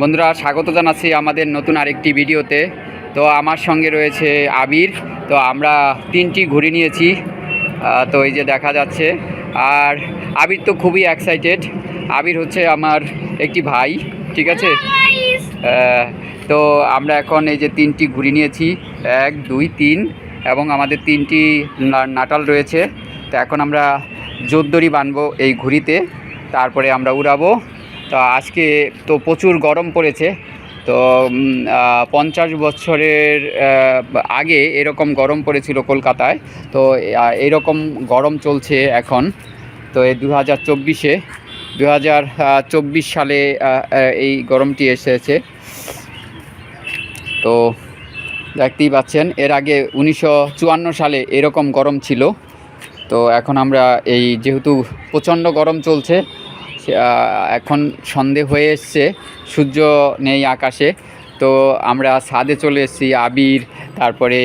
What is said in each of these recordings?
বন্ধুরা স্বাগত জানাচ্ছি আমাদের নতুন আরেকটি ভিডিওতে। তো আমার সঙ্গে রয়েছে আবির। তো আমরা তিনটি ঘুড়ি নিয়েছি। তো এই যে দেখা যাচ্ছে। আর আবির তো খুবই এক্সাইটেড আবির হচ্ছে আমার একটি ভাই ঠিক আছে? তো আমরা এখন এই যে তিনটি ঘুড়ি নিয়েছি। এক দুই তিন এবং আমাদের তিনটি নাটাল রয়েছে। তো এখন আমরা জোরদড়ি বানবো এই ঘুড়িতে। তারপরে আমরা উড়াবো। তো আজকে তো প্রচুর গরম পড়েছে। তো পঞ্চাশ বছরের আগে এরকম গরম পড়েছিল কলকাতায়। তো এরকম গরম চলছে এখন। তো, এই দু হাজার চব্বিশে দু হাজার চব্বিশ সালে এই গরমটি এসেছে। তো, দেখতেই পাচ্ছেন, এর আগে উনিশশো চুয়ান্ন সালে এরকম গরম ছিল। তো, এখন আমরা এই যেহেতু প্রচণ্ড গরম চলছে এখন সন্ধে হয়ে এসছে, সূর্য নেই আকাশে। তো আমরা ছাদে চলে এসেছি, আবির, তারপরে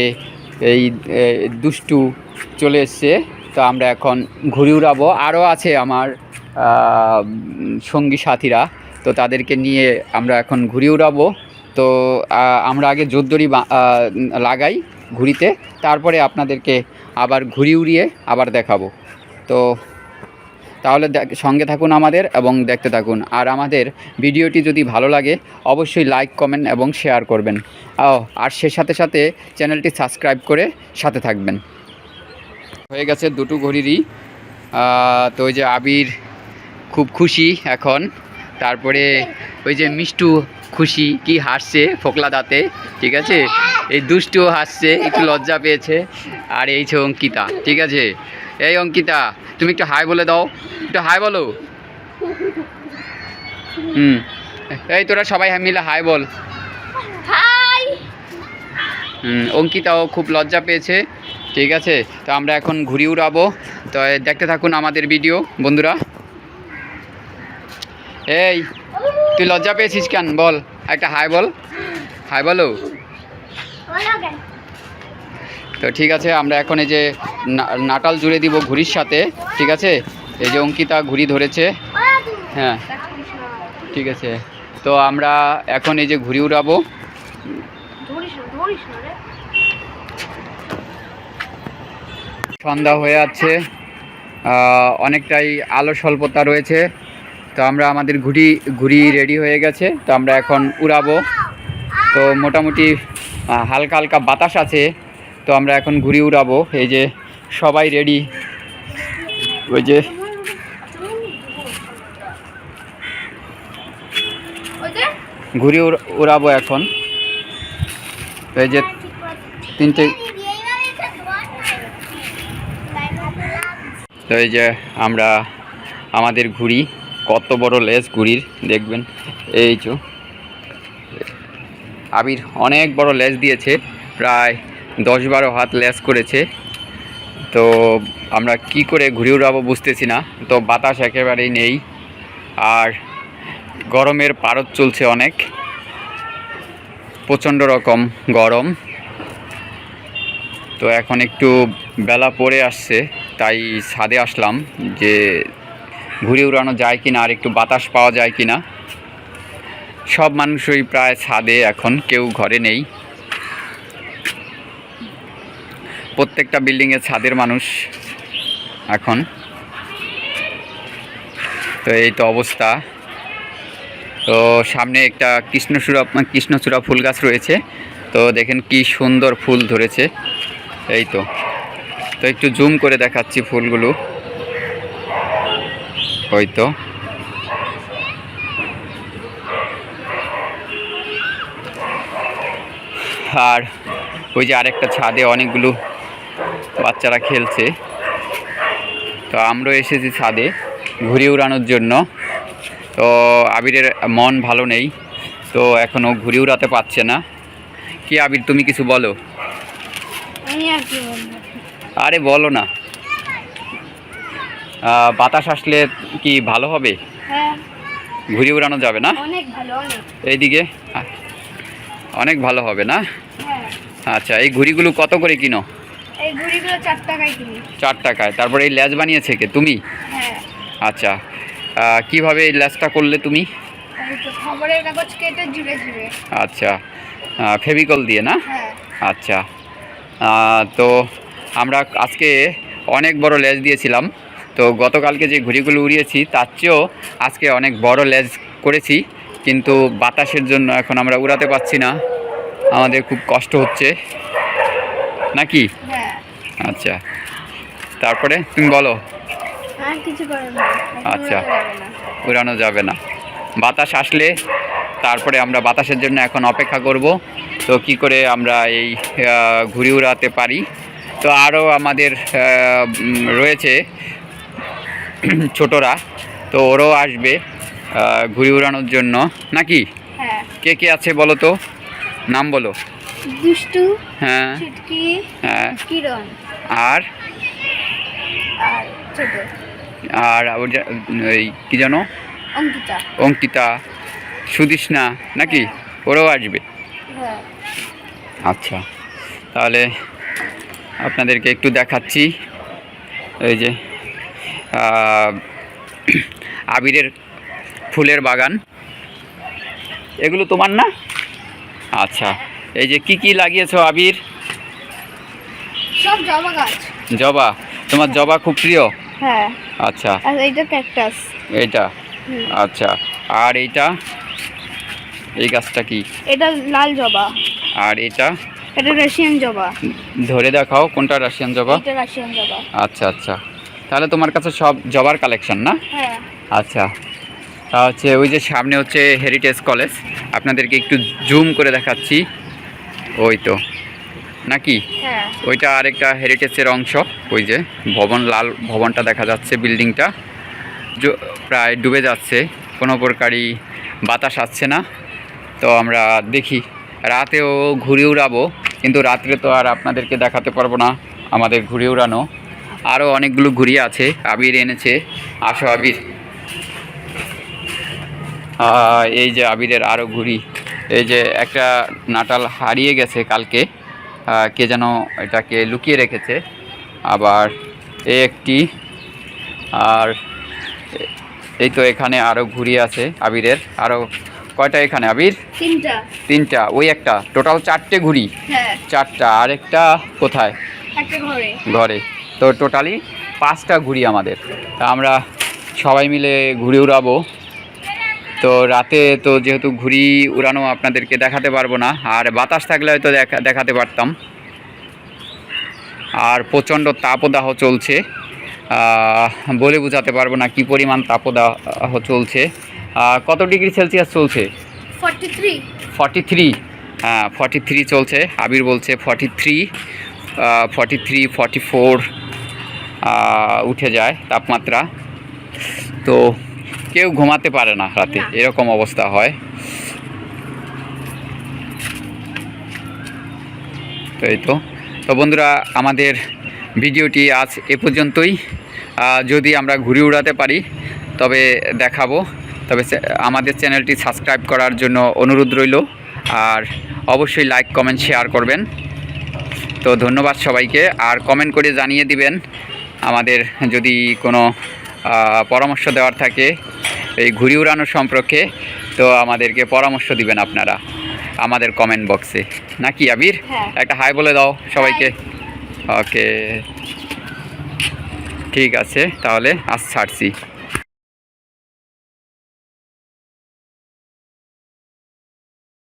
এই দুষ্টু চলে এসছে। তো আমরা এখন ঘুরে উড়াবো। আরও আছে আমার সঙ্গী সাথীরা। তো তাদেরকে নিয়ে আমরা এখন ঘুরে উড়াবো। তো আমরা আগে জোরদড়ি লাগাই ঘুড়িতে তারপরে আপনাদেরকে আবার ঘুরি উড়িয়ে আবার দেখাবো। তো তাহলে সঙ্গে থাকুন আমাদের এবং দেখতে থাকুন। আর আমাদের ভিডিওটি যদি ভালো লাগে অবশ্যই লাইক কমেন্ট এবং শেয়ার করবেন। ও, আর সে সাথে সাথে চ্যানেলটি সাবস্ক্রাইব করে সাথে থাকবেন। হয়ে গেছে দুটো ঘড়িরই। তো ওই যে আবির খুব খুশি এখন। তারপরে ওই যে মিষ্টু খুশি কি হাসছে ফোকলা দাঁতে ঠিক আছে? এই দুষ্টুও হাসছে একটু লজ্জা পেয়েছে। আর এই যে অঙ্কিতা ঠিক আছে? এই অঙ্কিতা তুমি একটু হাই বলে দাও। একটু হাই বলো। হুম। এই তোরা সবাই মিলে হাই বল। হাই হুম, অঙ্কিতাও খুব লজ্জা পেয়েছে ঠিক আছে? তো আমরা এখন ঘুরি উড়াবো। তো দেখতে থাকুন আমাদের ভিডিও বন্ধুরা। এই তুই লজ্জা পেয়েছিস কেন? বল একটা হাই বল। হাই বলো। তো ঠিক আছে, আমরা এখন এই যে নাটাল জুড়ে দিব ঘুড়ির সাথে, ঠিক আছে? এই যে অঙ্কিতা ঘুড়ি ধরেছে। হ্যাঁ ঠিক আছে। তো আমরা এখন এই যে ঘুড়ি উড়াবো। সন্ধ্যা হয়ে আছে অনেকটাই আলো স্বল্পতা রয়েছে। তো আমরা আমাদের ঘুড়ি ঘুড়ি রেডি হয়ে গেছে। তো আমরা এখন উড়াবো। তো মোটামুটি হালকা হালকা বাতাস আছে। তো আমরা এখন ঘুড়ি উড়াবো। এই যে সবাই রেডি ওই যে উড়- উড়াবো এখন। এই যে তিনটে তো এই যে আমরা আমাদের ঘুড়ি, কত বড় লেজ ঘুড়ির, দেখবেন। এই যে আবির অনেক বড় লেজ দিয়েছে, প্রায় দশ বারো হাত লেজ করেছে। তো আমরা কি করে ঘুরে উড়াবো বুঝতেছি না। তো বাতাস একেবারেই নেই। আর গরমের পারদ চলছে অনেক। প্রচণ্ড রকম গরম। তো এখন একটু বেলা পড়ে আসছে, তাই ছাদে আসলাম যে ঘুরে উড়ানো যায় কি না আর একটু বাতাস পাওয়া যায় কি না সব মানুষই প্রায় ছাদে এখন, কেউ ঘরে নেই। প্রত্যেকটা বিল্ডিংয়ে ছাদের মানুষ এখন। তো এই তো অবস্থা। তো সামনে একটা কৃষ্ণচূড়া কৃষ্ণচূড়া ফুল গাছ রয়েছে। তো দেখেন কি সুন্দর ফুল ধরেছে। এই তো। তো একটু জুম করে দেখাচ্ছি ফুলগুলো। ওই তো। আর ওই যে আরেকটা ছাদে অনেকগুলো বাচ্চারা খেলছে। তো আমরা এসেছি ছাদে ঘুরে উড়ানোর জন্য। তো আবিরের মন ভালো নেই তো এখনও ঘুরে উড়াতে পারছে না। কি আবির তুমি কিছু বলো? আর বলো না। বাতাস আসলে কি ভালো হবে? হ্যাঁ। ঘুরে উড়ানো যাবে না? এইদিকে? অনেক ভালো হবে না? হ্যাঁ। আচ্ছা এই ঘুড়িগুলো কত করে কিনো? এই ঘুড়িগুলো চার টাকায় কিনি। চার টাকায়। তারপরে এই ল্যাজ বানিয়েছে কে? তুমি? হ্যাঁ। আচ্ছা। কীভাবে এই ল্যাজটা করলে তুমি? খবরের কাগজ কেটে জুড়ে জুড়ে আচ্ছা। ফেভিকল দিয়ে না? হ্যাঁ। আচ্ছা। তো আমরা আজকে অনেক বড় লেজ দিয়েছিলাম। তো গতকালকে যে ঘুড়িগুলো উড়িয়েছি তার চেয়েও আজকে অনেক বড় লেজ করেছি। কিন্তু বাতাসের জন্য এখন আমরা উড়াতে পারছি না। আমাদের খুব কষ্ট হচ্ছে। নাকি? আচ্ছা। তারপরে তুমি বলো। আচ্ছা। উড়ানো যাবে না। বাতাস আসলে তারপরে আমরা বাতাসের জন্য এখন অপেক্ষা করব। তো কি করে আমরা এই ঘুড়ি উড়াতে পারি? তো আরও আমাদের রয়েছে ছোটরা। তো ওরাও আসবে ঘুড়ি উড়ানোর জন্য। নাকি? হ্যাঁ। কে কে আছে বলো তো? নাম বলো। দুষ্টু হ্যাঁ। হ্যাঁ। কিরণ। আর? আর আর ওই কী জানো অঙ্কিতা। অঙ্কিতা। সুদিষ্ণা নাকি? ওরাও আসবে। হ্যাঁ। আচ্ছা। তাহলে আপনাদেরকে একটু দেখাচ্ছি। এই যে আবিরের ফুলের বাগান। এগুলো তোমার না? আচ্ছা। এই যে কি কি লাগিয়েছো আবির? সব জবা গাছ। জবা? তোমার জবা খুব প্রিয়? হ্যাঁ। আচ্ছা। আর এইটা ক্যাকটাস। এইটা? আচ্ছা। আর এইটা? এই গাছটা কি? এটা লাল জবা। আর এটা? এটা রাশিয়ান জবা। ধরে দেখাও কোনটা রাশিয়ান জবা? এটা রাশিয়ান জবা। আচ্ছা আচ্ছা। তাহলে তোমার কাছে সব জবার কালেকশন না? হ্যাঁ। আচ্ছা। তা হচ্ছে ওই যে সামনে হচ্ছে হেরিটেজ কলেজ আপনাদেরকে একটু জুম করে দেখাচ্ছি। ওই তো। নাকি? হ্যাঁ। ওইটা আরেকটা হেরিটেজের অংশ। ওই যে ভবন লাল ভবনটা দেখা যাচ্ছে বিল্ডিংটা প্রায় ডুবে যাচ্ছে। কোনো প্রকারই বাতাস আসছে না। তো আমরা দেখি। রাতেও ঘুরে উড়াবো কিন্তু রাত্রে তো আর আপনাদেরকে দেখাতে পারব না আমাদের ঘুরে উড়ানো। আরও অনেকগুলো ঘুড়ি আছে। আবির এনেছে। আসো আবির। এই যে আবিরের আরও ঘুড়ি। এই যে একটা নাটাল হারিয়ে গেছে কালকে। কে যেন এটাকে লুকিয়ে রেখেছে। আবার এ একটি আর এই তো এখানে আরও ঘুড়ি আছে আবিরের। আরও কয়টা এখানে আবির? তিনটা। তিনটা। ওই একটা। টোটাল চারটে ঘুড়ি। হ্যাঁ। চারটা। আরেকটা একটা কোথায়? ঘরে। তো টোটালি পাঁচটা ঘুড়ি আমাদের। তা আমরা সবাই মিলে ঘুরে উড়াবো। তো রাতে তো যেহেতু ঘুড়ি উড়ানো আপনাদেরকে দেখাতে পারব না আর বাতাস থাকলে হয়তো দেখা দেখাতে পারতাম। আর প্রচণ্ড তাপদাহ চলছে। বলে বোঝাতে পারব না কি পরিমাণ তাপদাহ চলছে। কত ডিগ্রি সেলসিয়াস চলছে? ফর্টি থ্রি ফর্টি থ্রি হ্যাঁ ফর্টি থ্রি চলছে আবির বলছে forty three forty three forty four উঠে যায় তাপমাত্রা। তো কেউ ঘুমাতে পারে না রাতে। এরকম অবস্থা হয়। তো এই তো। তো বন্ধুরা আমাদের ভিডিওটি আজ এ পর্যন্তই। যদি আমরা ঘুরে উড়াতে পারি তবে দেখাবো। তবে আমাদের চ্যানেলটি সাবস্ক্রাইব করার জন্য অনুরোধ রইল। আর অবশ্যই লাইক কমেন্ট শেয়ার করবেন। তো ধন্যবাদ সবাইকে। আর কমেন্ট করে জানিয়ে দিবেন আমাদের যদি কোনো পরামর্শ দেওয়ার থাকে এই ঘুড়ি উড়ানো সম্পর্কে তো আমাদেরকে পরামর্শ দিবেন আপনারা আমাদের কমেন্ট বক্সে নাকি আবির? হ্যাঁ। একটা হাই বলে দাও সবাইকে। ওকে ঠিক আছে তাহলে আজ ছাড়ছি।